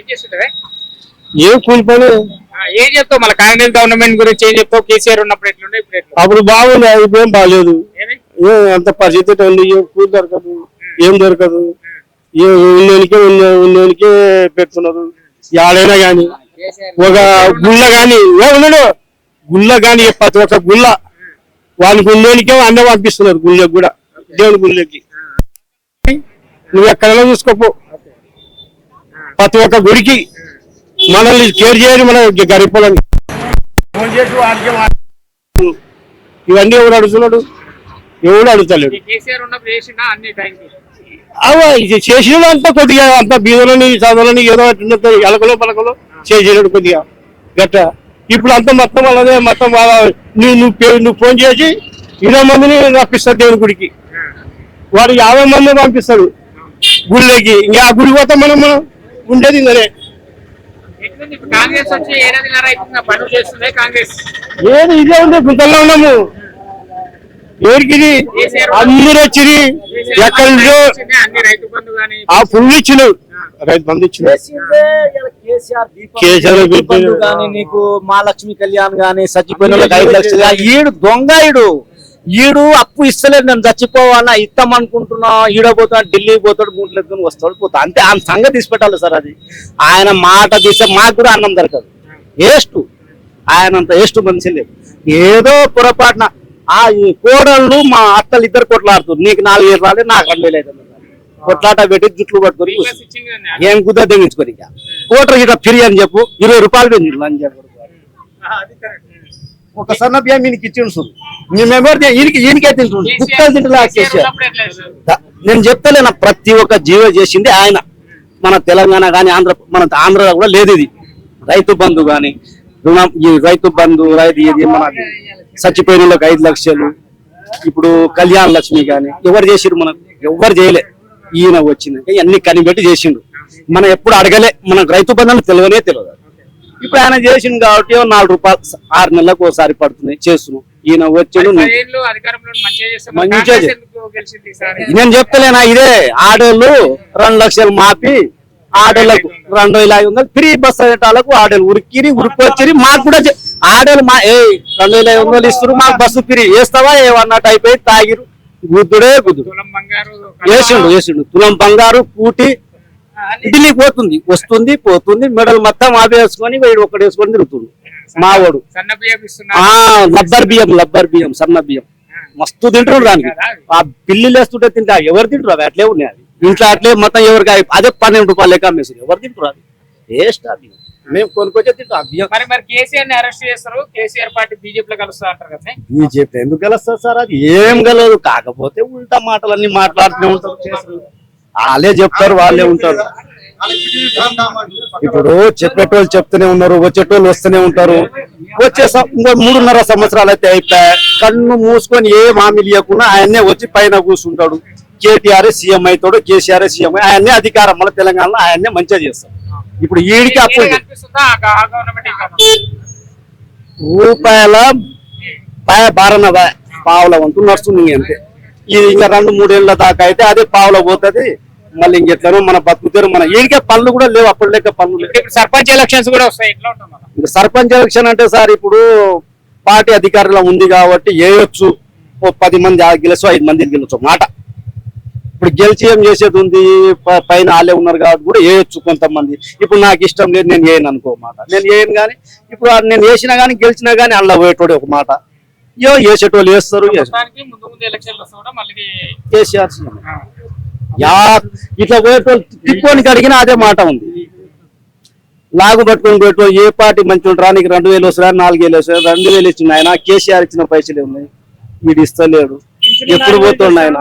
ఏం చేస్తుంటావే? ఏం కూలి పని? ఏం చెప్తావు మళ్ళీ కాంగ్రెస్ గవర్నమెంట్ గురించి ఏం చెప్తావు? కేసీఆర్ ఉన్నప్పుడు ఎట్లుండే ఇప్పుడు అప్పుడు బాగుంది ఇప్పుడు ఏం బాగాలేదు అంత పరిస్థితి ఉంది? ఏం కూలి దొరకదు ఏం దొరకదు. ఏ ఉన్నోనికే ఉన్న ఉన్నోనికే పెడుతున్నారు యాడైనా గాని ఒక గుళ్ళ గాని ఏ ఉన్నాడు? గుళ్ళ గాని ప్రతి ఒక్క గుళ్ళ. వాళ్ళకి ఉన్నోనికే అన్న పంపిస్తున్నారు గుళ్ళకి కూడా దేవుని గుళ్ళకి. నువ్వు ఎక్కడైనా చూసుకోపో. ప్రతి ఒక్క గుడికి మనల్ని కేర్ చేయరు మన గరిపోలని. ఇవన్నీ ఎవడు అడుగుతున్నాడు? ఎవడు అడుగుతలేడు? అవ ఇది చేసిన అంతా కొద్దిగా అంత బీదలని చదువులని ఏదో ఎలకలో పలకలో చేసినాడు కొద్దిగా గట్ట. ఇప్పుడు అంత మొత్తం అలాగే మొత్తం నువ్వు నువ్వు నువ్వు ఫోన్ చేసి ఇరవై మందిని రప్పిస్తాడు దేవుని గుడికి. వాడు యాభై మంది పంపిస్తాడు గుడిలోకి. ఇంకా ఆ గుడి పోతాం మనం మనం. ఉండేది కాంగ్రెస్ వచ్చి పనులు చేస్తుంది? కాంగ్రెస్. ఏది ఇదే ఉంది గుంతల్లో ఉన్నాము. ఇది అందరూ వచ్చి ఎక్కడి నుంచో వచ్చింది, అన్ని రైతు బంధు కానీ ఆ ఫుల్ ఇచ్చిన రైతు బంధు ఇచ్చిన కేసీఆర్ నీకు మహాలక్ష్మి కళ్యాణ్ గాని చచ్చిపోయిన వాళ్ళకి ఐదు లక్షలు. ఈడు దొంగ ఈడు. ఈడు అప్పు ఇస్తలేదు నేను చచ్చిపోవాలా ఇస్తాం అనుకుంటున్నా ఈడ పోతాడు ఢిల్లీ పోతాడు మూట్లు ఎత్తుకొని వస్తాడు పోతా అంతే ఆయన సంగతి తీసి పెట్టాలి సార్ అది. ఆయన మాట తీస్తే మాకు కూడా అన్నం దొరకదు. వేస్ట్. ఆయన అంత వేస్ట్ మనిషి లేదు. ఏదో పొరపాటున ఆ ఈ కోడళ్ళు మా అత్తలు ఇద్దరు కొట్లాడుతారు నీకు నాలుగు వేలు రాలేదు నాకు రెండు వేలు అవుతుంది కొట్లాట పెట్టి జుట్లు పట్టుకొని ఏం కుదా తెగించుకొని ఇక. కోటర్ ఇట్లా ఫ్రీ అని చెప్పు ఇరవై రూపాయలు పెంచు అని చెప్పు. అది కరెక్ట్. ఒక సన్న బియ్యం ఈయనకి ఇచ్చిండు చూడు. మేమెవరు ఈయనకి ఈయనకే తింటుండు. కుక్కలు తింటున్నా కేసీఆర్. నేను చెప్తలేనా ప్రతి ఒక్క జీవ చేసింది ఆయన. మన తెలంగాణ కానీ ఆంధ్ర మన ఆంధ్రలో కూడా లేదు ఇది. రైతు బంధు కానీ రుణం ఈ రైతు బంధు రైతు ఇది మన చచ్చిపోయిన ఐదు లక్షలు ఇప్పుడు కళ్యాణ లక్ష్మి కానీ ఎవరు చేసిరు మనం ఎవరు చేయలే. ఈయన వచ్చినాక అన్ని కనిపెట్టి చేసిండు. మనం ఎప్పుడు అడగలే మనకు రైతు బంధువులు తెలియనే తెలియదు. ఇప్పుడు ఆయన చేసిండు కాబట్టి నాలుగు రూపాయలు ఆరు నెలలకు ఒకసారి పడుతున్నాయి చేస్తున్నాం. ఈయన వచ్చాడు మంచిగా నేను చెప్తలేనా? ఇదే ఆడోళ్ళు రెండు లక్షలు మాపి ఆడోళ్ళకు రెండు వేల ఐదు వందలు ఫ్రీ బస్ అయ్యేటాలకు ఆడోళ్ళు ఉరికిరి ఉరికొచ్చిరి మాకు కూడా ఆడోళ్ళు మా ఏ రెండు వేల ఐదు వందలు ఇస్తారు మాకు బస్సు ఫ్రీ. వేస్తావా? ఏమన్నట్టు అయిపోయి తాగిరు గుద్దుడే బంగారు వేసిండు వేసిండు. తులం బంగారు కూటి ఢిల్లీకి పోతుంది వస్తుంది పోతుంది మెడల్ మొత్తం ఆపి వేసుకొని వీడు ఒక్కడు వేసుకొని తిరుగుతుంది మావాడు. లబ్బర్ బియ్యం లబ్బర్ బియ్యం సన్న బియ్యం. మస్తు తింటారు దానికి. ఆ పిల్లిలు వేస్తుంటే తింటా ఎవరు తింటారు అవి? అట్లే ఉన్నాయి అవి. ఇంట్లో అట్లే మొత్తం ఎవరికి అదే పన్నెండు రూపాయలు లెక్క అమ్మేసారు ఎవరు తింటారు అది వేస్ట్ ఆ బియ్యం. మేము కొనుక్కొచ్చే తింటాం బియ్యం. మరి మరి కేసీఆర్ని అరెస్ట్ చేస్తారు. కేసీఆర్ పార్టీ బీజేపీలో కలుస్తా అంటారు కదా బీజేపీ ఎందుకు గెలుస్తారు సార్ అది? ఏం గెలవదు కాకపోతే ఉల్టా మాటలన్నీ మాట్లాడుతూనే ఉంటారు. చేస్తారు వాళ్ళే చెప్తారు వాళ్ళే ఉంటారు. ఇప్పుడు చెప్పేటోళ్ళు చెప్తూనే ఉన్నారు వచ్చేటోళ్ళు వస్తూనే ఉంటారు. వచ్చే ఇంకో మూడున్నర సంవత్సరాలు అయితే అయిపోయాయి కన్ను మూసుకొని ఏం హామీలు ఇవ్వకుండా ఆయన్నే వచ్చి పైన కూర్చుంటాడు. కేటీఆర్ సీఎం అవుతాడు కేసీఆర్ సీఎం ఆయన్నే అధికారం మన తెలంగాణలో ఆయన్నే మంచిగా చేస్తాడు. ఇప్పుడు ఈడికి గవర్నమెంట్? రూపాయల పాయ బారన బా- పావుల వంతు నడుస్తుంది అంతే. ఇది ఇంకా రెండు మూడేళ్ళ దాకా అయితే అదే పావుల పోతుంది. మళ్ళీ ఇంకెట్లనో మన బతుకుతారు మన ఈడికే పనులు కూడా లేవు అప్పుడు లెక్క పనులు సర్పంచ్ ఎలక్షన్స్ కూడా వస్తాయి సర్పంచ్ ఎలక్షన్ అంటే సార్ ఇప్పుడు పార్టీ అధికారంలో ఉంది కాబట్టి వేయొచ్చు ఓ పది మంది ఆ గెలుసు ఐదు మంది గెలవచ్చు మాట. ఇప్పుడు గెలిచి ఏం చేసేది ఉంది ప- పైన వాళ్ళే ఉన్నారు కాబట్టి కూడా వేయొచ్చు కొంతమంది. ఇప్పుడు నాకు ఇష్టం లేదు నేను వేయను అనుకో మాట. నేను వేయను కానీ ఇప్పుడు నేను వేసినా కానీ గెలిచినా కానీ అందులో పోయేటోడు ఒక మాట. వేసేటోళ్ళు వేస్తారు కేసీఆర్. యా ఇట్లా పోయేటోళ్ళు తిప్పుకోనికి అడిగినా అదే మాట ఉంది. లాగు పట్టుకొని పోయేటోళ్ళు ఏ పార్టీ మంచి ఉంటారా నీకు రెండు వేలు వస్తారా నాలుగు వేలు వస్తారా రెండు వేలు ఇచ్చిన ఆయన కేసీఆర్ ఇచ్చిన పైసలే ఉన్నాయి వీడు ఇస్తలేడు. ఎప్పుడు పోతుండ ఆయన